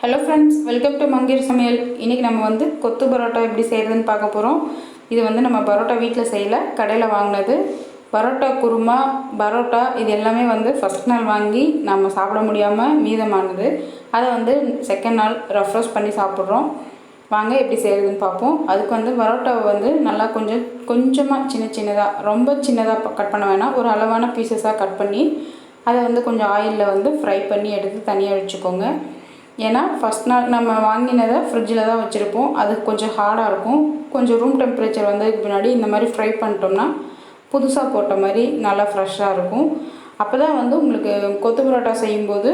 Hello friends welcome to மங்கீர் சமையல் இன்றைக்கி நம்ம வந்து கொத்து பரோட்டா எப்படி செய்கிறதுன்னு பார்க்க போகிறோம் இது வந்து நம்ம பரோட்டா வீட்டில் செய்யல கடையில் வாங்கினது. பரோட்டா குருமா பரோட்டா இது எல்லாமே வந்து ஃபஸ்ட் நாள் வாங்கி நம்ம சாப்பிட முடியாமல் மீதமானது. அதை வந்து செகண்ட் நாள் ரெஃப்ரெஷ் பண்ணி சாப்பிட்றோம். வாங்க எப்படி செய்கிறதுன்னு பார்ப்போம். அதுக்கு வந்து பரோட்டாவை வந்து நல்லா கொஞ்சம் கொஞ்சமாக சின்ன சின்னதாக ரொம்ப சின்னதாக கட் பண்ண வேணாம். ஒரு அளவான பீசஸாக கட் பண்ணி அதை வந்து கொஞ்சம் ஆயிலில் வந்து ஃப்ரை பண்ணி எடுத்து தனியாக வச்சுக்கோங்க. ஏன்னா ஃபஸ்ட் நாள் நம்ம வாங்கினதை ஃப்ரிட்ஜில் தான் வச்சுருப்போம். அது கொஞ்சம் ஹார்டாக இருக்கும். கொஞ்சம் ரூம் டெம்பரேச்சர் வந்ததுக்கு பின்னாடி இந்த மாதிரி ஃப்ரை பண்ணிட்டோம்னா புதுசாக போட்ட மாதிரி நல்லா ஃப்ரெஷ்ஷாக இருக்கும். அப்போ தான் வந்து உங்களுக்கு கொத்து பரோட்டா செய்யும்போது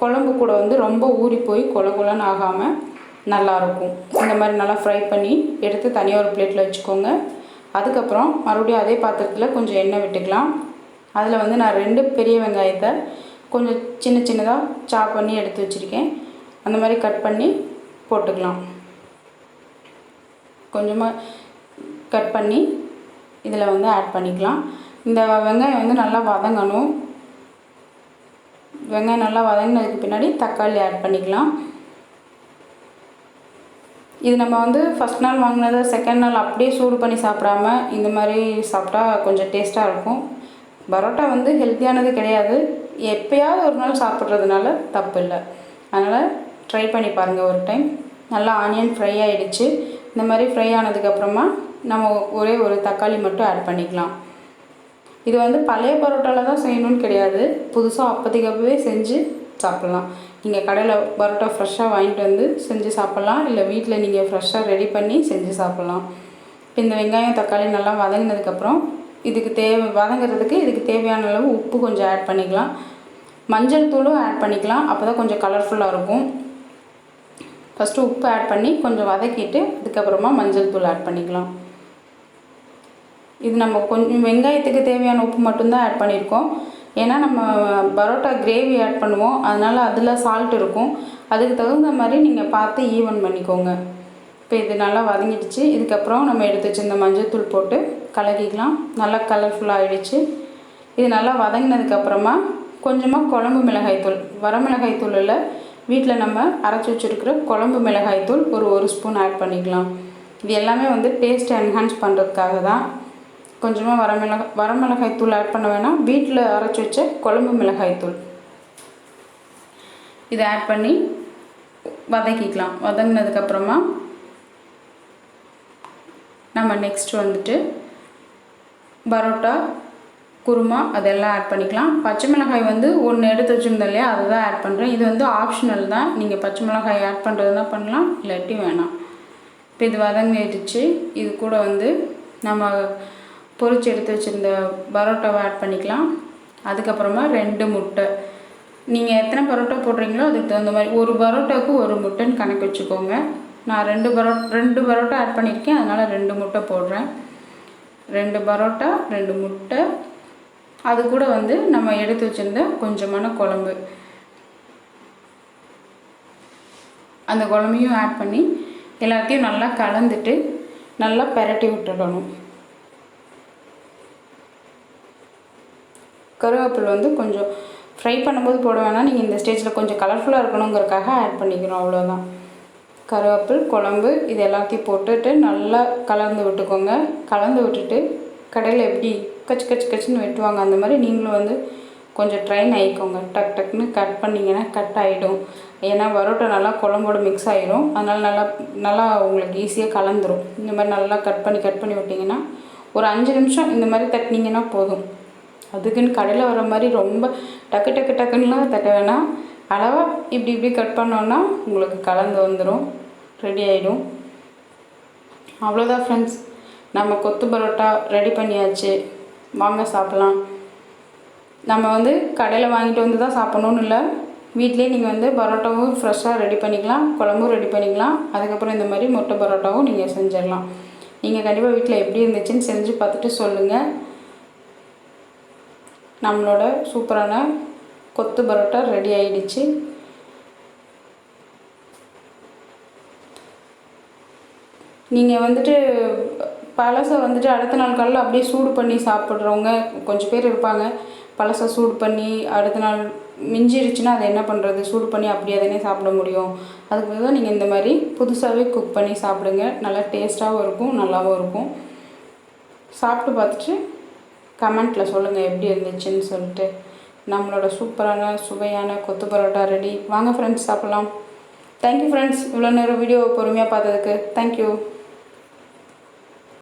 குழம்பு கூட வந்து ரொம்ப ஊறி போய் கொல கொலன்னு ஆகாமல் நல்லாயிருக்கும் இந்த மாதிரி நல்லா ஃப்ரை பண்ணி எடுத்து தனியாக ஒரு பிளேட்டில் வச்சுக்கோங்க. அதுக்கப்புறம் மறுபடியும் அதே பாத்திரத்தில் கொஞ்சம் எண்ணெய் விட்டுக்கலாம். அதில் வந்து நான் ரெண்டு பெரிய வெங்காயத்தை கொஞ்சம் சின்ன சின்னதாக சாப் பண்ணி எடுத்து வச்சுருக்கேன். அந்த மாதிரி கட் பண்ணி போட்டுக்கலாம். கொஞ்சமாக கட் பண்ணி இதில் வந்து ஆட் பண்ணிக்கலாம். இந்த வெங்காயம் வந்து நல்லா வதங்கணும். வெங்காயம் நல்லா வதங்கினதுக்கு பின்னாடி தக்காளி ஆட் பண்ணிக்கலாம். இது நம்ம வந்து ஃபஸ்ட் நாள் வாங்கினதை செகண்ட் நாள் அப்படியே சூடு பண்ணி சாப்பிடாம இந்த மாதிரி சாப்பிட்டா கொஞ்சம் டேஸ்ட்டாக இருக்கும். பரோட்டா வந்து ஹெல்த்தியானது கிடையாது. எப்பயாவது ஒரு நாள் சாப்பிட்றதுனால தப்பு இல்லை. அதனால் ட்ரை பண்ணி பாருங்கள் ஒரு டைம் நல்லா ஆனியன் ஃப்ரை ஆகிடுச்சு இந்த மாதிரி ஃப்ரை ஆனதுக்கப்புறமா நம்ம ஒரே ஒரு தக்காளி மட்டும் ஆட் பண்ணிக்கலாம். இது வந்து பழைய பரோட்டாவில் தான் செய்யணும்னு கிடையாது. புதுசாக அப்போதைக்கு செஞ்சு சாப்பிட்லாம். நீங்கள் கடையில் பரோட்டா ஃப்ரெஷ்ஷாக வாங்கிட்டு வந்து செஞ்சு சாப்பிட்லாம். இல்லை வீட்டில் நீங்கள் ஃப்ரெஷ்ஷாக ரெடி பண்ணி செஞ்சு சாப்பிட்லாம். இப்போ இந்த வெங்காயம் தக்காளி நல்லா வதங்கினதுக்கப்புறம் இதுக்கு தேவை வதங்குறதுக்கு இதுக்கு தேவையான அளவு உப்பு கொஞ்சம் ஆட் பண்ணிக்கலாம். மஞ்சள் தூளும் ஆட் பண்ணிக்கலாம். அப்போ தான் கொஞ்சம் கலர்ஃபுல்லாக இருக்கும். ஃபஸ்ட்டு உப்பு ஆட் பண்ணி கொஞ்சம் வதக்கிட்டு அதுக்கப்புறமா மஞ்சள் தூள் ஆட் பண்ணிக்கலாம். இது நம்ம கொஞ்சம் வெங்காயத்துக்கு தேவையான உப்பு மட்டும்தான் ஆட் பண்ணியிருக்கோம் ஏன்னா நம்ம பரோட்டா கிரேவி ஆட் பண்ணுவோம். அதனால் அதில் சால்ட் இருக்கும். அதுக்கு தகுந்த மாதிரி நீங்கள் பார்த்து ஈவன் பண்ணிக்கோங்க. இப்போ இது நல்லா வதங்கிடுச்சு. இதுக்கப்புறம் நம்ம எடுத்து வச்சிருந்த மஞ்சள்தூள் போட்டு கலக்கிக்கலாம். நல்லா கலர்ஃபுல்லாக ஆகிடுச்சு இது நல்லா வதங்கினதுக்கப்புறமா கொஞ்சமாக குழம்பு மிளகாய்த்தூள். வரமிளகாய்த்தூள் இல்லை வீட்டில் நம்ம அரைச்சி வச்சுருக்கிற குழம்பு மிளகாய்த்தூள் ஒரு ஒரு ஸ்பூன் ஆட் பண்ணிக்கலாம். இது எல்லாமே வந்து டேஸ்ட்டை என்ஹான்ஸ் பண்ணுறதுக்காக தான். கொஞ்சமாக வரமிளகா வரமிளகாய் தூள் ஆட் பண்ண வேணாம். வீட்டில் அரைச்சி வச்ச குழம்பு மிளகாய் தூள். இதை ஆட் பண்ணி வதக்கிக்கலாம். வதங்கினதுக்கப்புறமா நம்ம நெக்ஸ்ட் வந்துட்டு பரோட்டா குருமா அதெல்லாம் ஆட் பண்ணிக்கலாம். பச்சை மிளகாய் வந்து ஒன்று எடுத்து வச்சுருந்தோம் இல்லையா அதை தான் ஆட் பண்ணுறேன் இது வந்து ஆப்ஷனல் தான். நீங்கள் பச்சை மிளகாய் ஆட் பண்ணுறதுனா பண்ணலாம் இல்லாட்டி வேணாம். இப்போ இது வதங்கிடுச்சு இது கூட வந்து நம்ம பொறிச்சு எடுத்து வச்சுருந்த பரோட்டாவை ஆட் பண்ணிக்கலாம். அதுக்கப்புறமா ரெண்டு முட்டை. நீங்கள் எத்தனை பரோட்டா போடுறீங்களோ அதுக்கு தகுந்த மாதிரி ஒரு பரோட்டாவுக்கு ஒரு முட்டைன்னு கணக்கு வச்சுக்கோங்க. நான் ரெண்டு பரோ ரெண்டு பரோட்டா ஆட் பண்ணியிருக்கேன் அதனால் ரெண்டு முட்டை போடுறேன். ரெண்டு பரோட்டா ரெண்டு முட்டை அது கூட வந்து நம்ம எடுத்து வச்சுருந்த கொஞ்சமான குழம்பு. அந்த குழம்பையும் ஆட் பண்ணி எல்லாத்தையும் நல்லா கலந்துட்டு நல்லா பெரட்டி விட்டுடணும். கருவேப்பில் வந்து கொஞ்சம் ஃப்ரை பண்ணும்போது போட வேணாம். நீங்கள் இந்த ஸ்டேஜில் கொஞ்சம் கலர்ஃபுல்லாக இருக்கணுங்கிறக்காக ஆட் பண்ணிக்கிறோம் அவ்வளோதான் கருவேப்பில் குழம்பு இது எல்லாத்தையும் போட்டுட்டு நல்லா கலந்து விட்டுக்கோங்க. கலந்து விட்டுட்டு கடையில் எப்படி கச்சு கச்சு கச்சுன்னு வெட்டுவாங்க. அந்த மாதிரி நீங்களும் வந்து கொஞ்சம் ட்ரைன் ஆகிக்கோங்க டக் டக்குன்னு கட் பண்ணிங்கன்னா கட் ஆகிடும் ஏன்னா பரோட்டா நல்லா குழம்போட மிக்ஸ் ஆகிடும் அதனால் நல்லா நல்லா உங்களுக்கு ஈஸியாக கலந்துரும். இந்த மாதிரி நல்லா கட் பண்ணி கட் பண்ணி விட்டிங்கன்னா ஒரு அஞ்சு நிமிஷம் இந்த மாதிரி தட்டினீங்கன்னா போதும். அதுக்குன்னு கடையில் வர மாதிரி ரொம்ப டக்கு டக்கு டக்குன்னுலாம் தட்ட வேணாம். அளவாக இப்படி இப்படி கட் பண்ணோன்னா உங்களுக்கு கலந்து வந்துடும் ரெடி ஆகிடும் அவ்வளோதான் ஃப்ரெண்ட்ஸ் நம்ம கொத்து பரோட்டா ரெடி பண்ணியாச்சு. வாங்க சாப்பிட்லாம். நம்ம வந்து கடையில் வாங்கிட்டு வந்து தான் சாப்பிட்ணுன்னு இல்லை. வீட்டிலே நீங்கள் வந்து பரோட்டாவும் ஃப்ரெஷ்ஷாக ரெடி பண்ணிக்கலாம் குழம்பும் ரெடி பண்ணிக்கலாம். அதுக்கப்புறம் இந்த மாதிரி முட்டை பரோட்டாவும் நீங்கள் செஞ்சிடலாம். நீங்கள் கண்டிப்பாக வீட்டில் எப்படி இருந்துச்சுன்னு செஞ்சு பார்த்துட்டு சொல்லுங்கள் நம்மளோட சூப்பரான கொத்து பரோட்டா ரெடி ஆயிடுச்சு. நீங்கள் வந்துட்டு பழசை வந்துட்டு அடுத்த நாள் காலையில் அப்படியே சூடு பண்ணி சாப்பிட்றவங்க கொஞ்சம் பேர் இருப்பாங்க. பழசை சூடு பண்ணி அடுத்த நாள் மிஞ்சிருச்சுன்னா அதை என்ன பண்ணுறது சூடு பண்ணி அப்படியே தானே சாப்பிட முடியும். அதுக்கு பதிலாக நீங்கள் இந்த மாதிரி புதுசாகவே குக் பண்ணி சாப்பிடுங்க. நல்லா டேஸ்ட்டாகவும் இருக்கும் நல்லாவும் இருக்கும். சாப்பிட்டு பார்த்துட்டு கமெண்ட்டில் சொல்லுங்கள் எப்படி இருந்துச்சுன்னு சொல்லிட்டு. நம்மளோட சூப்பரான சுவையான கொத்து பரோட்டா ரெடி வாங்க ஃப்ரெண்ட்ஸ் சாப்பிட்லாம். தேங்க்யூ ஃப்ரெண்ட்ஸ் இவ்வளோ நேரம் வீடியோ பொறுமையாக பார்த்ததுக்கு தேங்க்யூ